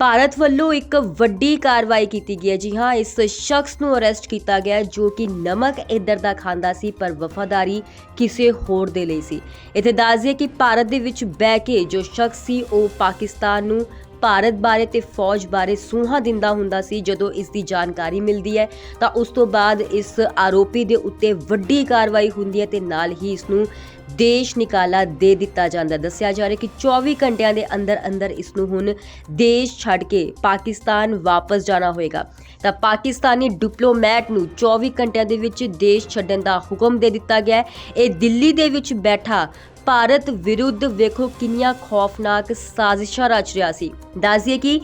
ਭਾਰਤ ਵੱਲੋਂ ਇੱਕ ਵੱਡੀ ਕਾਰਵਾਈ ਕੀਤੀ ਗਈ ਹੈ। ਜੀ ਹਾਂ, ਇਸ ਸ਼ਖਸ ਨੂੰ ਅਰੈਸਟ ਕੀਤਾ ਗਿਆ ਜੋ ਕਿ ਨਮਕ ਇੱਧਰ ਦਾ ਖਾਂਦਾ ਸੀ, ਪਰ ਵਫਾਦਾਰੀ ਕਿਸੇ ਹੋਰ ਦੇ ਲਈ ਸੀ। ਇੱਥੇ ਦੱਸ ਦਈਏ ਕਿ ਭਾਰਤ ਦੇ ਵਿੱਚ ਬਹਿ ਕੇ ਜੋ ਸ਼ਖਸ ਸੀ, ਉਹ ਪਾਕਿਸਤਾਨ ਨੂੰ ਭਾਰਤ ਬਾਰੇ ਤੇ ਫੌਜ ਬਾਰੇ ਸੂਹਾਂ ਦਿੰਦਾ ਹੁੰਦਾ ਸੀ। ਜਦੋਂ ਇਸ ਦੀ ਜਾਣਕਾਰੀ ਮਿਲਦੀ ਹੈ, ਤਾਂ ਉਸ ਤੋਂ ਬਾਅਦ ਇਸ ਆਰੋਪੀ ਦੇ ਉੱਤੇ ਵੱਡੀ ਕਾਰਵਾਈ ਹੁੰਦੀ ਹੈ ਤੇ ਨਾਲ ਹੀ ਇਸ ਨੂੰ ਦੇਸ਼ ਨਿਕਾਲਾ ਦੇ ਦਿੱਤਾ ਜਾਂਦਾ ਦੱਸਿਆ ਜਾ ਰਿਹਾ ਕਿ 24 ਘੰਟਿਆਂ ਦੇ ਅੰਦਰ ਅੰਦਰ ਇਸ ਨੂੰ ਹੁਣ ਦੇਸ਼ ਛੱਡ ਕੇ ਪਾਕਿਸਤਾਨ ਵਾਪਸ ਜਾਣਾ ਹੋਏਗਾ। ਤਾਂ ਪਾਕਿਸਤਾਨੀ ਡਿਪਲੋਮੈਟ ਨੂੰ 24 ਘੰਟਿਆਂ ਦੇ ਵਿੱਚ ਦੇਸ਼ ਛੱਡਣ ਦਾ ਹੁਕਮ ਦੇ ਦਿੱਤਾ ਗਿਆ ਹੈ। ਇਹ ਦਿੱਲੀ ਦੇ ਵਿੱਚ ਬੈਠਾ ਭਾਰਤ ਵਿਰੁੱਧ ਵੇਖੋ ਕਿੰਨੀਆਂ ਖੌਫਨਾਕ ਸਾਜ਼ਿਸ਼ਾਂ ਰਚ ਰਿਹਾ ਸੀ। ਦੱਸਦੀਏ ਕਿ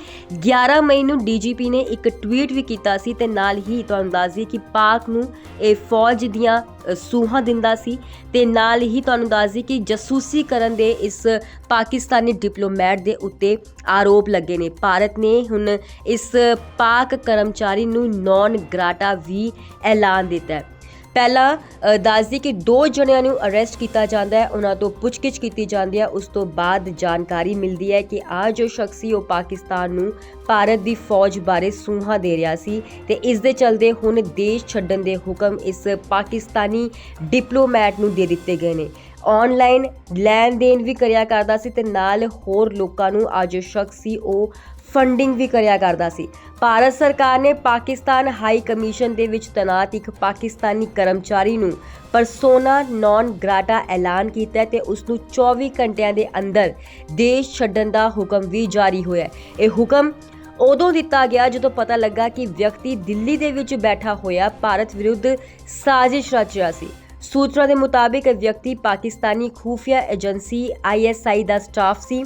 11 ਮਈ ਨੂੰ ਡੀਜੀਪੀ ਨੇ ਇੱਕ ਟਵੀਟ ਵੀ ਕੀਤਾ ਸੀ ਤੇ ਨਾਲ ਹੀ ਤੁਹਾਨੂੰ ਦੱਸਦੀਏ ਕਿ ਪਾਕ ਨੂੰ ਇਹ ਫੌਜ ਦੀਆਂ ਸੂਹਾਂ ਦਿੰਦਾ ਸੀ ਤੇ ਨਾਲ ਹੀ ਤੁਹਾਨੂੰ ਦੱਸਦੀ ਕਿ ਜਸੂਸੀ ਕਰਨ ਦੇ ਇਸ ਪਾਕਿਸਤਾਨੀ ਡਿਪਲੋਮੈਟ ਦੇ ਉੱਤੇ ਆਰੋਪ ਲੱਗੇ ਨੇ। ਭਾਰਤ ਨੇ ਹੁਣ ਇਸ ਪਾਕ ਕਰਮਚਾਰੀ ਨੂੰ ਨੌਨ ਗ੍ਰਾਟਾ ਵੀ ਐਲਾਨ ਦਿੱਤਾ ਹੈ। ਪਹਿਲਾਂ ਦੱਸਦੀ ਕਿ ਦੋ ਜਣਿਆਂ ਨੂੰ ਅਰੈਸਟ ਕੀਤਾ ਜਾਂਦਾ ਹੈ, ਉਹਨਾਂ ਤੋਂ ਪੁੱਛਗਿੱਛ ਕੀਤੀ ਜਾਂਦੀ ਹੈ, ਉਸ ਤੋਂ ਬਾਅਦ ਜਾਣਕਾਰੀ ਮਿਲਦੀ ਹੈ ਕਿ ਆ ਜੋ ਸ਼ਖਸ ਸੀ, ਉਹ ਪਾਕਿਸਤਾਨ ਨੂੰ ਭਾਰਤ ਦੀ ਫੌਜ ਬਾਰੇ ਸੂਹਾਂ ਦੇ ਰਿਹਾ ਸੀ ਤੇ ਇਸ ਦੇ ਚਲਦੇ ਹੁਣ ਦੇਸ਼ ਛੱਡਣ ਦੇ ਹੁਕਮ ਇਸ ਪਾਕਿਸਤਾਨੀ ਡਿਪਲੋਮੈਟ ਨੂੰ ਦੇ ਦਿੱਤੇ ਗਏ ਨੇ। ਆਨਲਾਈਨ ਲੈਣ ਦੇਣ ਵੀ ਕਰਿਆ ਕਰਦਾ ਸੀ ਤੇ ਨਾਲ ਹੋਰ ਲੋਕਾਂ ਨੂੰ ਆ ਜੋ ਸ਼ਖਸ ਸੀ, ਉਹ ਫੰਡਿੰਗ ਵੀ ਕਰਿਆ ਕਰਦਾ ਸੀ। ਭਾਰਤ ਸਰਕਾਰ ਨੇ ਪਾਕਿਸਤਾਨ ਹਾਈ ਕਮਿਸ਼ਨ ਦੇ ਵਿੱਚ ਤੈਨਾਤ ਇੱਕ ਪਾਕਿਸਤਾਨੀ ਕਰਮਚਾਰੀ ਨੂੰ ਪਰਸੋਨਾ ਨੌਨ ਗ੍ਰਾਟਾ ਐਲਾਨ ਕੀਤਾ ਹੈ ਤੇ ਉਸ ਨੂੰ 24 ਘੰਟਿਆਂ ਦੇ ਅੰਦਰ ਦੇਸ਼ ਛੱਡਣ ਦਾ ਹੁਕਮ ਵੀ ਜਾਰੀ ਹੋਇਆ। ਇਹ ਹੁਕਮ ਉਦੋਂ ਦਿੱਤਾ ਗਿਆ ਜਦੋਂ ਪਤਾ ਲੱਗਾ ਕਿ ਵਿਅਕਤੀ ਦਿੱਲੀ ਦੇ ਵਿੱਚ ਬੈਠਾ ਹੋਇਆ, ਭਾਰਤ ਵਿਰੁੱਧ ਸਾਜ਼ਿਸ਼ ਰਚ ਰਿਹਾ ਸੀ। ਸੂਤਰਾਂ ਦੇ ਮੁਤਾਬਿਕ ਇਹ ਵਿਅਕਤੀ ਪਾਕਿਸਤਾਨੀ ਖੂਫੀਆ ਏਜੰਸੀ ਆਈਐਸਆਈ ਦਾ ਸਟਾਫ ਸੀ।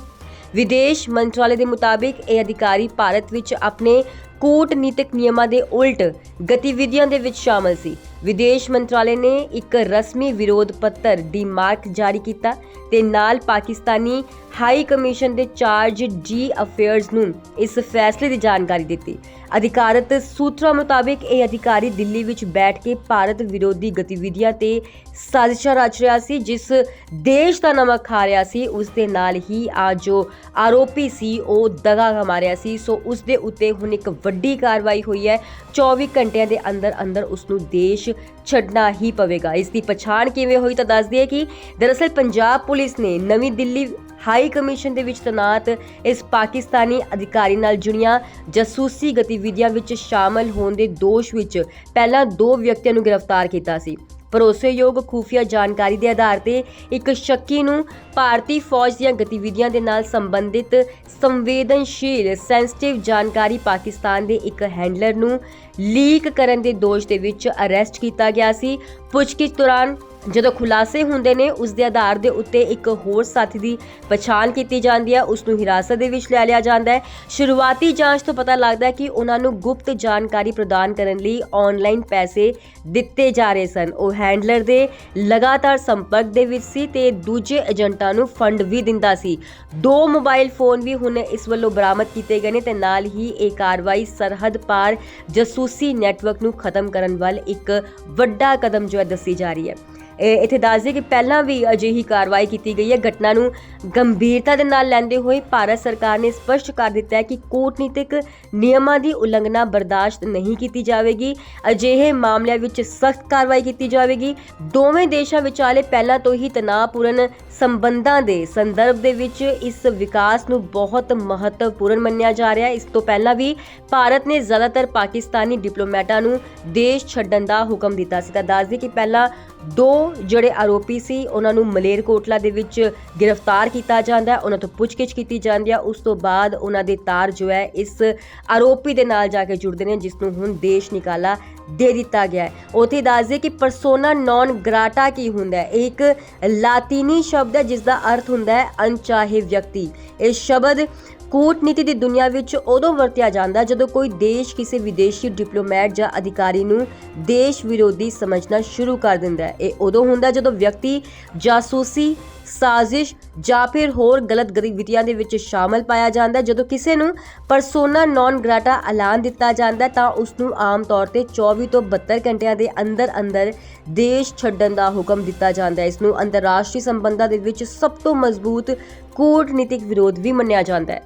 ਵਿਦੇਸ਼ ਮੰਤਰਾਲੇ ਦੇ ਮੁਤਾਬਿਕ, ਇਹ ਅਧਿਕਾਰੀ ਭਾਰਤ ਵਿੱਚ ਆਪਣੇ ਕੂਟਨੀਤਿਕ ਨਿਯਮਾਂ ਦੇ ਉਲਟ ਗਤੀਵਿਧੀਆਂ ਦੇ ਵਿੱਚ ਸ਼ਾਮਲ ਸੀ। ਵਿਦੇਸ਼ ਮੰਤਰਾਲੇ ਨੇ ਇੱਕ ਰਸਮੀ ਵਿਰੋਧ ਪੱਤਰ ਦੀ ਮਾਰਕ ਜਾਰੀ ਕੀਤਾ ਤੇ ਨਾਲ ਪਾਕਿਸਤਾਨੀ ਹਾਈ ਕਮਿਸ਼ਨ ਦੇ ਚਾਰਜ ਜੀ ਅਫੇਅਰਸ ਨੂੰ ਇਸ ਫੈਸਲੇ ਦੀ ਜਾਣਕਾਰੀ ਦਿੱਤੀ। ਅਧਿਕਾਰਤ ਸੂਤਰਾਂ ਮੁਤਾਬਿਕ ਇਹ ਅਧਿਕਾਰੀ ਦਿੱਲੀ ਵਿੱਚ ਬੈਠ ਕੇ ਭਾਰਤ ਵਿਰੋਧੀ ਗਤੀਵਿਧੀਆਂ ਤੇ ਸਾਜ਼ਿਸ਼ਾਂ ਰਚ ਰਿਹਾ ਸੀ, ਜਿਸ ਦੇਸ਼ ਦਾ ਨਮਕ ਖਾ ਰਿਹਾ ਸੀ, ਉਸ ਦੇ ਨਾਲ ਹੀ ਆ ਜੋ ਆਰੋਪੀ ਸੀ, ਉਹ ਦਗਾ ਕਮਾ ਰਿਹਾ ਸੀ। ਸੋ ਉਸ ਦੇ ਉੱਤੇ ਹੁਣ ਇੱਕ ਵੱਡੀ ਕਾਰਵਾਈ ਹੋਈ ਹੈ। 24 ਘੰਟਿਆਂ ਦੇ ਅੰਦਰ ਅੰਦਰ ਉਸ ਨੂੰ ਦੇਸ਼ ਛੱਡਣਾ ਹੀ ਪਵੇਗਾ। ਇਸ ਦੀ ਪਛਾਣ ਕਿਵੇਂ ਹੋਈ ਤਾਂ ਦੱਸ ਦਈਏ ਕਿ ਦਰਅਸਲ ਪੰਜਾਬ ਪੁਲਿਸ ਨੇ ਨਵੀਂ ਦਿੱਲੀ ਹਾਈ ਕਮਿਸ਼ਨ ਦੇ ਵਿੱਚ ਤੈਨਾਤ ਇਸ ਪਾਕਿਸਤਾਨੀ ਅਧਿਕਾਰੀ ਨਾਲ ਜੁੜੀਆਂ ਜਾਸੂਸੀ ਗਤੀਵਿਧੀਆਂ ਵਿੱਚ ਸ਼ਾਮਲ ਹੋਣ ਦੇ ਦੋਸ਼ ਵਿੱਚ ਪਹਿਲਾਂ ਦੋ ਵਿਅਕਤੀਆਂ ਨੂੰ ਗ੍ਰਿਫਤਾਰ ਕੀਤਾ ਸੀ। ਭਰੋਸੇਯੋਗ ਖੂਫੀਆ ਜਾਣਕਾਰੀ ਦੇ ਆਧਾਰ ਤੇ ਇੱਕ ਸ਼ੱਕੀ ਨੂੰ ਭਾਰਤੀ ਫੌਜ ਦੀਆਂ ਗਤੀਵਿਧੀਆਂ ਦੇ ਨਾਲ ਸੰਬੰਧਿਤ ਸੰਵੇਦਨਸ਼ੀਲ ਸੈਂਸਿਟਿਵ ਜਾਣਕਾਰੀ ਪਾਕਿਸਤਾਨ ਦੇ ਇੱਕ ਹੈਂਡਲਰ ਨੂੰ ਲੀਕ ਕਰਨ ਦੇ ਦੋਸ਼ ਦੇ ਵਿੱਚ ਅਰੈਸਟ ਕੀਤਾ ਗਿਆ ਸੀ। ਪੁੱਛਗਿੱਛ ਦੌਰਾਨ ਜਦੋਂ ਖੁਲਾਸੇ ਹੁੰਦੇ ਨੇ, ਉਸ ਦੇ ਆਧਾਰ ਦੇ ਉੱਤੇ ਇੱਕ ਹੋਰ ਸਾਥੀ ਦੀ ਪਛਾਣ ਕੀਤੀ ਜਾਂਦੀ ਹੈ ਉਸ ਨੂੰ ਹਿਰਾਸਤ ਦੇ ਵਿੱਚ ਲੈ ਲਿਆ ਜਾਂਦਾ ਹੈ। ਸ਼ੁਰੂਆਤੀ ਜਾਂਚ ਤੋਂ ਪਤਾ ਲੱਗਦਾ ਹੈ ਕਿ ਉਹਨਾਂ ਨੂੰ ਗੁਪਤ ਜਾਣਕਾਰੀ ਪ੍ਰਦਾਨ ਕਰਨ ਲਈ ਆਨਲਾਈਨ ਪੈਸੇ ਦਿੱਤੇ ਜਾ ਰਹੇ ਸਨ। ਉਹ ਹੈਂਡਲਰ ਦੇ ਲਗਾਤਾਰ ਸੰਪਰਕ ਦੇ ਵਿੱਚ ਸੀ ਤੇ ਦੂਜੇ ਏਜੰਟਾਂ ਨੂੰ ਫੰਡ ਵੀ ਦਿੰਦਾ ਸੀ। ਦੋ ਮੋਬਾਈਲ ਫੋਨ ਵੀ ਹੁਣ ਇਸ ਵੱਲੋਂ ਬਰਾਮਦ ਕੀਤੇ ਗਏ ਨੇ ਤੇ ਨਾਲ ਹੀ ਇਹ ਕਾਰਵਾਈ ਸਰਹੱਦ ਪਾਰ ਜਾਸੂਸੀ ਨੈਟਵਰਕ ਨੂੰ ਖਤਮ ਕਰਨ ਵੱਲ ਇੱਕ ਵੱਡਾ ਕਦਮ ਜੋ ਹੈ, ਦੱਸੀ ਜਾ ਰਹੀ ਹੈ। ਇੱਥੇ ਦੱਸ ਦਈਏ ਕਿ ਪਹਿਲਾਂ ਵੀ ਅਜਿਹੀ ਕਾਰਵਾਈ ਕੀਤੀ ਗਈ ਹੈ। ਘਟਨਾ ਨੂੰ ਗੰਭੀਰਤਾ ਦੇ ਨਾਲ ਲੈਂਦੇ ਹੋਏ ਭਾਰਤ ਸਰਕਾਰ ਨੇ ਸਪਸ਼ਟ ਕਰ ਦਿੱਤਾ ਹੈ ਕਿ ਕੂਟਨੀਤਿਕ ਨਿਯਮਾਂ ਦੀ ਉਲੰਘਣਾ ਬਰਦਾਸ਼ਤ ਨਹੀਂ ਕੀਤੀ ਜਾਵੇਗੀ। ਅਜਿਹੇ ਮਾਮਲਿਆਂ ਵਿੱਚ ਸਖਤ ਕਾਰਵਾਈ ਕੀਤੀ ਜਾਵੇਗੀ। ਦੋਵੇਂ ਦੇਸ਼ਾਂ ਵਿਚਾਲੇ ਪਹਿਲਾਂ ਤੋਂ ਹੀ ਤਣਾਅਪੂਰਨ ਸੰਬੰਧਾਂ ਦੇ ਸੰਦਰਭ ਦੇ ਵਿੱਚ ਇਸ ਵਿਕਾਸ ਨੂੰ ਬਹੁਤ ਮਹੱਤਵਪੂਰਨ ਮੰਨਿਆ ਜਾ ਰਿਹਾ ਹੈ। ਇਸ ਤੋਂ ਪਹਿਲਾਂ ਵੀ ਭਾਰਤ ਨੇ ਜ਼ਿਆਦਾਤਰ ਪਾਕਿਸਤਾਨੀ ਡਿਪਲੋਮੈਟਾਂ ਨੂੰ ਦੇਸ਼ ਛੱਡਣ ਦਾ ਹੁਕਮ ਦਿੱਤਾ ਸੀ ਤਾਂ ਦੱਸ ਦਈਏ ਕਿ ਪਹਿਲਾਂ ਦੋ ਜਿਹੜੇ ਆਰੋਪੀ ਸੀ, ਉਹਨਾਂ ਨੂੰ ਮਲੇਰਕੋਟਲਾ ਦੇ ਵਿੱਚ ਗ੍ਰਿਫਤਾਰ ਕੀਤਾ ਜਾਂਦਾ ਹੈ, ਉਹਨਾਂ ਤੋਂ ਪੁੱਛਗਿੱਛ ਕੀਤੀ ਜਾਂਦੀ ਹੈ। ਉਸ ਤੋਂ ਬਾਅਦ ਉਹਨਾਂ ਦੇ ਤਾਰ ਜੋ ਹੈ, ਇਸ ਆਰੋਪੀ ਦੇ ਨਾਲ ਜਾ ਕੇ ਜੁੜਦੇ ਨੇ, ਜਿਸ ਨੂੰ ਹੁਣ ਦੇਸ਼ ਨਿਕਾਲਾ ਦੇ ਦਿੱਤਾ ਗਿਆ ਹੈ। ਉਥੇ ਦੱਸ ਕਿ ਪਰਸੋਨਾ ਨੌਨ ਗ੍ਰਾਟਾ ਕੀ ਹੁੰਦਾ ਹੈ? ਇਹ ਇੱਕ ਲਾਤੀਨੀ ਸ਼ਬਦ ਹੈ ਜਿਸ ਦਾ ਅਰਥ ਹੁੰਦਾ ਹੈ ਅਣਚਾਹੇ ਵਿਅਕਤੀ। ਇਹ ਸ਼ਬਦ ਕੂਟਨੀਤੀ ਦੀ ਦੁਨੀਆ ਵਿੱਚ ਉਦੋਂ ਵਰਤਿਆ ਜਾਂਦਾ ਜਦੋਂ ਕੋਈ ਦੇਸ਼ ਕਿਸੇ ਵਿਦੇਸ਼ੀ ਡਿਪਲੋਮੈਟ ਜਾਂ ਅਧਿਕਾਰੀ ਨੂੰ ਦੇਸ਼ ਵਿਰੋਧੀ ਸਮਝਣਾ ਸ਼ੁਰੂ ਕਰ ਦਿੰਦਾ ਹੈ। ਇਹ ਉਦੋਂ ਹੁੰਦਾ ਜਦੋਂ ਵਿਅਕਤੀ ਜਾਸੂਸੀ, ਸਾਜ਼ਿਸ਼ ਜਾਂ ਫਿਰ ਹੋਰ ਗਲਤ ਗਤੀਵਿਧੀਆਂ ਦੇ ਵਿੱਚ ਸ਼ਾਮਲ ਪਾਇਆ ਜਾਂਦਾ। ਜਦੋਂ ਕਿਸੇ ਨੂੰ ਪਰਸੋਨਾ ਨੌਨ ਗ੍ਰਾਟਾ ਐਲਾਨ ਦਿੱਤਾ ਜਾਂਦਾ ਤਾਂ ਉਸ ਨੂੰ ਆਮ ਤੌਰ ਤੇ 24 ਤੋਂ 72 ਘੰਟਿਆਂ ਦੇ ਅੰਦਰ ਅੰਦਰ ਦੇਸ਼ ਛੱਡਣ ਦਾ ਹੁਕਮ ਦਿੱਤਾ ਜਾਂਦਾ ਹੈ। ਇਸ ਨੂੰ ਅੰਤਰਰਾਸ਼ਟਰੀ ਸੰਬੰਧਾਂ ਦੇ ਵਿੱਚ ਸਭ ਤੋਂ ਮਜ਼ਬੂਤ ਕੂਟਨੀਤਿਕ ਵਿਰੋਧ ਵੀ ਮੰਨਿਆ ਜਾਂਦਾ ਹੈ।